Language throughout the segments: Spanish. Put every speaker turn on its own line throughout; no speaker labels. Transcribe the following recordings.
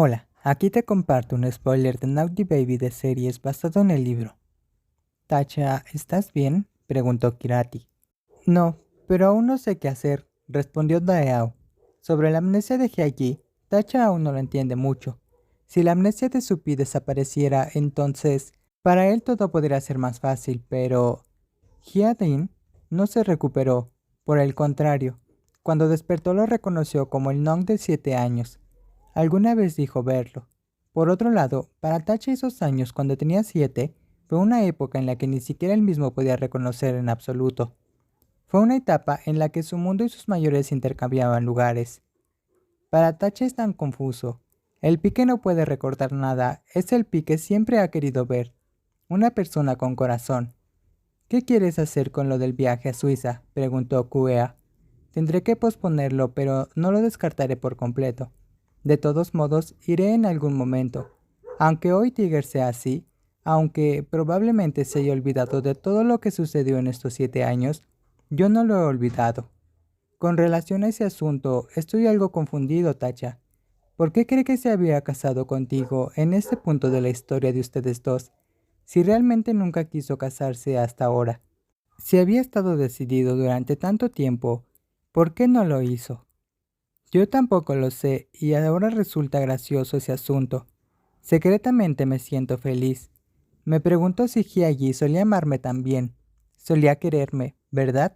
Hola, aquí te comparto un spoiler de Naughty Baby de series basado en el libro. Tacha, ¿estás bien? preguntó Kirati. No, pero aún no sé qué hacer, respondió Daeao. Sobre la amnesia de Hyagi, Tacha aún no lo entiende mucho. Si la amnesia de Supi desapareciera, entonces para él todo podría ser más fácil, pero Hyadin no se recuperó. Por el contrario, cuando despertó lo reconoció como el Nong de siete años. Alguna vez dijo verlo. Por otro lado, para Tacha esos años cuando tenía siete, fue una época en la que ni siquiera él mismo podía reconocer en absoluto. Fue una etapa en la que su mundo y sus mayores intercambiaban lugares. Para Tacha es tan confuso. El pique no puede recordar nada, es el pique que siempre ha querido ver. Una persona con corazón. ¿Qué quieres hacer con lo del viaje a Suiza? preguntó Kuea. Tendré que posponerlo, pero no lo descartaré por completo. De todos modos, iré en algún momento. Aunque hoy Tiger sea así, aunque probablemente se haya olvidado de todo lo que sucedió en estos siete años, yo no lo he olvidado. Con relación a ese asunto, estoy algo confundido, Tacha. ¿Por qué cree que se había casado contigo en este punto de la historia de ustedes dos, si realmente nunca quiso casarse hasta ahora? Si había estado decidido durante tanto tiempo, ¿por qué no lo hizo? Yo tampoco lo sé y ahora resulta gracioso ese asunto. Secretamente me siento feliz. Me pregunto si Hyagi solía amarme también. Solía quererme, ¿verdad?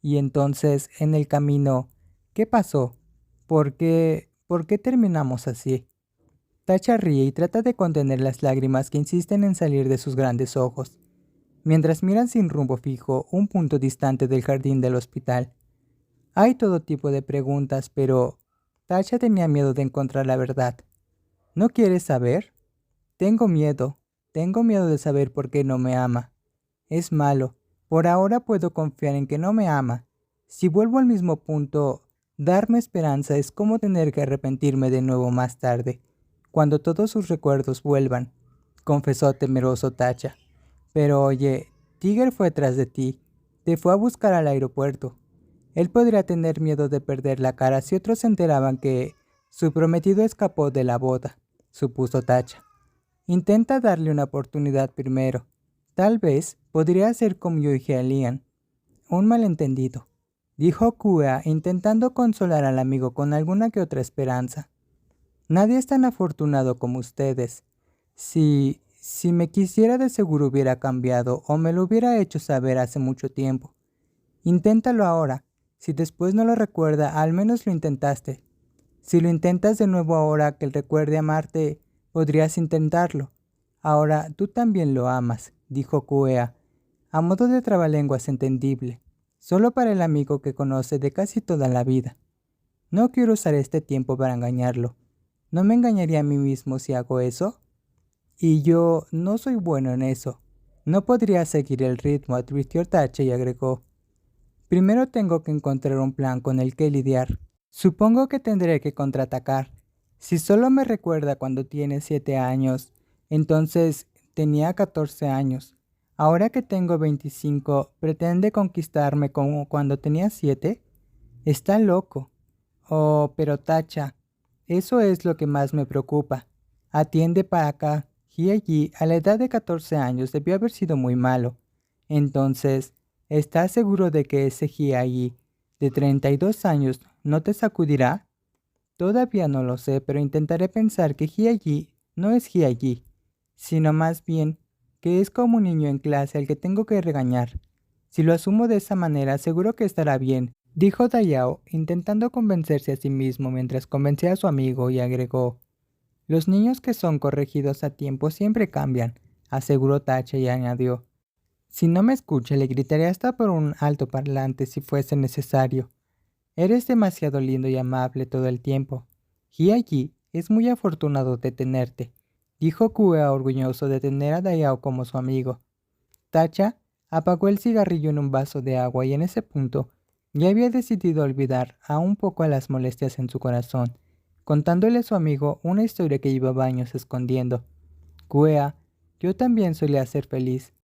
Y entonces, en el camino, ¿qué pasó? ¿Por qué... ¿Por qué terminamos así? Tacha ríe y trata de contener las lágrimas que insisten en salir de sus grandes ojos, mientras miran sin rumbo fijo un punto distante del jardín del hospital. Hay todo tipo de preguntas, pero Tasha tenía miedo de encontrar la verdad. ¿No quieres saber? Tengo miedo. Tengo miedo de saber por qué no me ama. Es malo. Por ahora puedo confiar en que no me ama. Si vuelvo al mismo punto, darme esperanza es como tener que arrepentirme de nuevo más tarde, cuando todos sus recuerdos vuelvan, confesó temeroso Tacha. Pero oye, Tiger fue tras de ti. Te fue a buscar al aeropuerto. Él podría tener miedo de perder la cara si otros se enteraban que su prometido escapó de la boda, supuso Tacha. Intenta darle una oportunidad primero. Tal vez podría ser como yo dije a Lian. Un malentendido, dijo Kua intentando consolar al amigo con alguna que otra esperanza. Nadie es tan afortunado como ustedes. Si, si me quisiera de seguro hubiera cambiado o me lo hubiera hecho saber hace mucho tiempo. Inténtalo ahora si después no lo recuerda, al menos lo intentaste. Si lo intentas de nuevo ahora que él recuerde amarte, podrías intentarlo. Ahora tú también lo amas, dijo Kuea, a modo de trabalenguas entendible, solo para el amigo que conoce de casi toda la vida. No quiero usar este tiempo para engañarlo. ¿No me engañaría a mí mismo si hago eso? Y yo no soy bueno en eso. No podría seguir el ritmo, advirtió Tache y agregó. Primero tengo que encontrar un plan con el que lidiar. Supongo que tendré que contraatacar. Si solo me recuerda cuando tiene siete años, entonces tenía 14 años. Ahora que tengo 25, ¿pretende conquistarme como cuando tenía siete? Está loco. Oh, pero Tacha, eso es lo que más me preocupa. Atiende para acá. allí a la edad de 14 años debió haber sido muy malo. Entonces, ¿Estás seguro de que ese allí de 32 años no te sacudirá? Todavía no lo sé, pero intentaré pensar que allí no es allí, sino más bien que es como un niño en clase al que tengo que regañar. Si lo asumo de esa manera, seguro que estará bien, dijo Dayao, intentando convencerse a sí mismo mientras convencía a su amigo y agregó. Los niños que son corregidos a tiempo siempre cambian, aseguró Tache y añadió. Si no me escucha, le gritaría hasta por un alto parlante si fuese necesario. Eres demasiado lindo y amable todo el tiempo. Y allí es muy afortunado de tenerte, dijo Kua orgulloso de tener a Dayao como su amigo. Tacha apagó el cigarrillo en un vaso de agua y en ese punto ya había decidido olvidar a un poco a las molestias en su corazón, contándole a su amigo una historia que llevaba años escondiendo. Kua, yo también solía ser feliz,